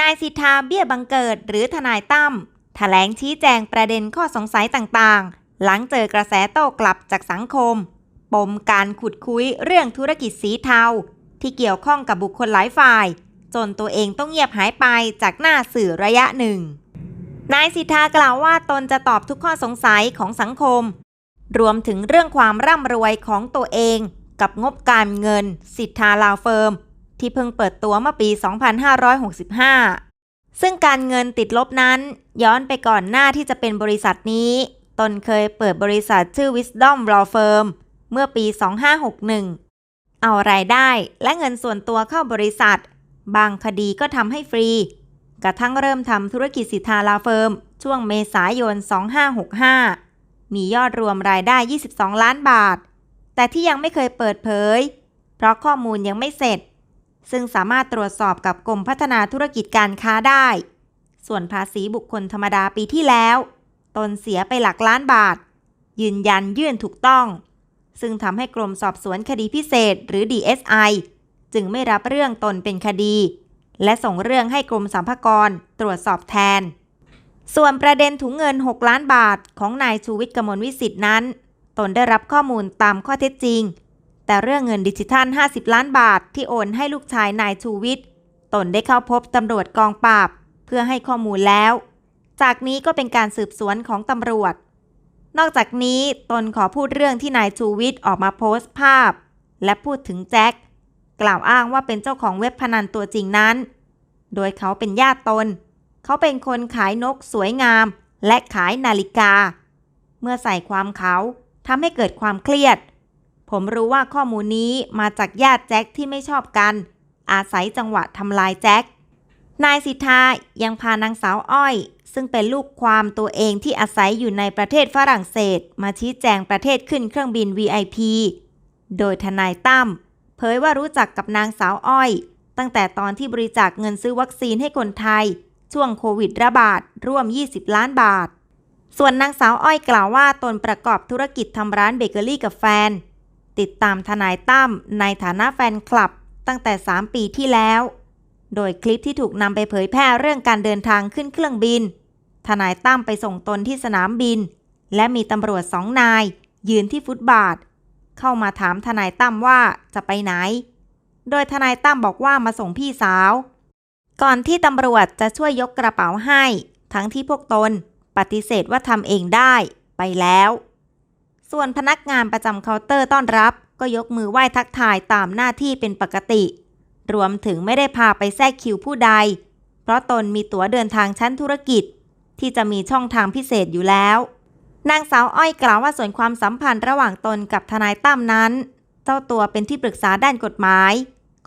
นายสิทธาเบี้ยบังเกิดหรือทนายตั้มแถลงชี้แจงประเด็นข้อสงสัยต่างๆ หลังเจอกระแสโต้กลับจากสังคม ปมการขุดคุยเรื่องธุรกิจสีเทา ที่เกี่ยวข้องกับบุคคลหลายฝ่าย จนตัวเองต้องเงียบหายไปจากหน้าสื่อระยะหนึ่ง นายสิทธากล่าวว่าตนจะตอบทุกข้อสงสัยของสังคม รวมถึงเรื่องความร่ำรวยของตัวเอง กับงบการเงิน สิทธาลาวเฟิร์ม ที่เพิ่งเปิดตัวเมื่อปี 2565 ซึ่งการเงินติดลบนั้น ย้อนไปก่อนหน้าที่จะเป็นบริษัทนี้ ตนเคยเปิดบริษัทชื่อ Wisdom Law Firm เมื่อปี 2561 เอารายได้และเงินส่วนตัวเข้าบริษัท บางคดีก็ทำให้ฟรี กระทั่งเริ่มทำธุรกิจสิทธาลาเฟิร์มช่วงเมษายน 2565 มียอดรวมรายได้ 22 ล้านบาท แต่ที่ยังไม่เคยเปิดเผย เพราะข้อมูลยังไม่เสร็จ ซึ่งสามารถตรวจสอบกับกรมพัฒนาธุรกิจการค้าได้ ส่วนภาษีบุคคลธรรมดาปีที่แล้ว ตนเสียไปหลักล้านบาท ยืนยันยื่นถูกต้อง ซึ่งทำให้กรมสอบสวนคดีพิเศษหรือ DSI จึงไม่รับเรื่องตนเป็นคดี และส่งเรื่องให้กรมสรรพากรตรวจสอบแทน ส่วนประเด็นถุงเงิน 6 ล้านบาทของนายชูวิทย์กมลวิสิทธินั้น ตนได้รับข้อมูลตามข้อเท็จจริง แต่เรื่องเงินดิจิทัล 50 ล้านบาทที่โอนให้ลูกชายนายชูวิทย์ตนได้เข้าพบตำรวจกองปราบ เพื่อให้ข้อมูลแล้ว จากนี้ก็เป็นการสืบสวนของตำรวจ นอกจากนี้ตนขอพูดเรื่องที่นายชูวิทย์ออกมาโพสต์ภาพ และพูดถึงแจ็คกล่าวอ้างว่าเป็นเจ้าของเว็บพนันตัวจริงนั้น โดยเขาเป็นญาติตน เขาเป็นคนขายนกสวยงาม และขายนาฬิกา เมื่อใส่ความเขาทำให้เกิดความเครียด ผมรู้ว่าข้อมูลนี้มาจากญาติแจ็คที่ไม่ชอบกัน อาศัยจังหวะทำลายแจ็คนายสิทธายังพานางสาวอ้อย ซึ่งเป็นลูกความตัวเองที่อาศัยอยู่ในประเทศฝรั่งเศส มาชี้แจงประเทศขึ้นเครื่องบิน VIP โดยทนายตั้มเผยว่ารู้จักกับนางสาวอ้อย ตั้งแต่ตอนที่บริจาคเงินซื้อวัคซีนให้คนไทย ช่วงโควิดระบาดร่วม 20 ล้านบาท ส่วนนางสาวอ้อยกล่าวว่าตนประกอบธุรกิจทำร้านเบเกอรี่กับแฟน ติดตามทนายตั้มในฐานะแฟนคลับตั้งแต่ 3 ปีที่แล้ว โดยคลิปที่ถูกนำไปเผยแพร่เรื่องการเดินทางขึ้นเครื่องบิน ทนายตั้มไปส่งตนที่สนามบิน และมีตำรวจสองนาย ยืนที่ฟุตบาท เข้ามาถามทนายตั้มว่าจะไปไหน โดยทนายตั้มบอกว่ามาส่งพี่สาว ก่อนที่ตำรวจจะช่วยยกกระเป๋าให้ ทั้งที่พวกตนปฏิเสธว่าทำเองได้ ไปแล้ว ส่วนพนักงานประจำเคาน์เตอร์ต้อนรับ ก็ยกมือไหว้ทักทายตามหน้าที่เป็นปกติ รวมถึงไม่ได้พาไปแทรกคิวผู้ใด เพราะตนมีตั๋วเดินทางชั้นธุรกิจ ที่จะมีช่องทางพิเศษอยู่แล้ว นางสาวอ้อยกล่าวว่าส่วนความสัมพันธ์ระหว่างตนกับทนายตั้มนั้น เจ้าตัวเป็นที่ปรึกษาด้านกฎหมาย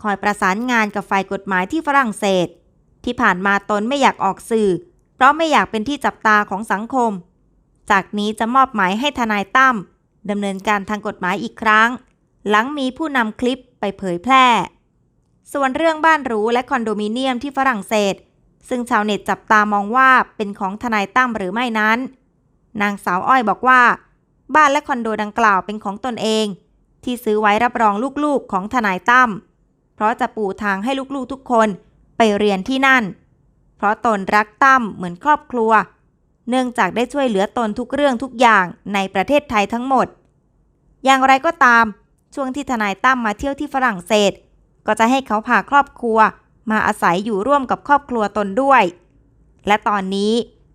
คอยประสานงานกับฝ่ายกฎหมายที่ฝรั่งเศส ที่ผ่านมาตนไม่อยากออกสื่อ เพราะไม่อยากเป็นที่จับตาของสังคม จากนี้จะมอบหมายให้ทนายตั้ม ดำเนินการทางกฎหมายอีกครั้ง หลังมีผู้นำคลิปไปเผยแพร่ ส่วนเรื่องบ้านหรูและคอนโดมิเนียมที่ฝรั่งเศส ซึ่งชาวเน็ตจับตามองว่าเป็นของทนายตั้มหรือไม่นั้น นางสาวอ้อยบอกว่า บ้านและคอนโดดังกล่าวเป็นของตนเอง ที่ซื้อไว้รับรองลูกๆของทนายตั้มเพราะจะปูทางให้ลูกๆทุกคนไปเรียนที่นั่น เพราะตนรักตั้มเหมือนครอบครัว เนื่องจากได้ช่วยเหลือตนทุกเรื่องทุกอย่างในประเทศไทยทั้งหมด อย่างไรก็ตาม ช่วงที่ทนายตั้มมาเที่ยวที่ฝรั่งเศส ก็จะให้เขาพาครอบครัว มาอาศัยอยู่ร่วมกับครอบครัวตนด้วย และตอนนี้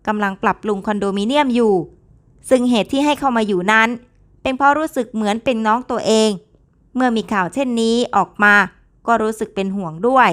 กำลังปรับปรุงคอนโดมิเนียมอยู่ ซึ่งเหตุที่ให้เข้ามาอยู่นั้น เป็นเพราะรู้สึกเหมือนเป็นน้องตัวเอง เมื่อมีข่าวเช่นนี้ออกมา ก็รู้สึกเป็นห่วงด้วย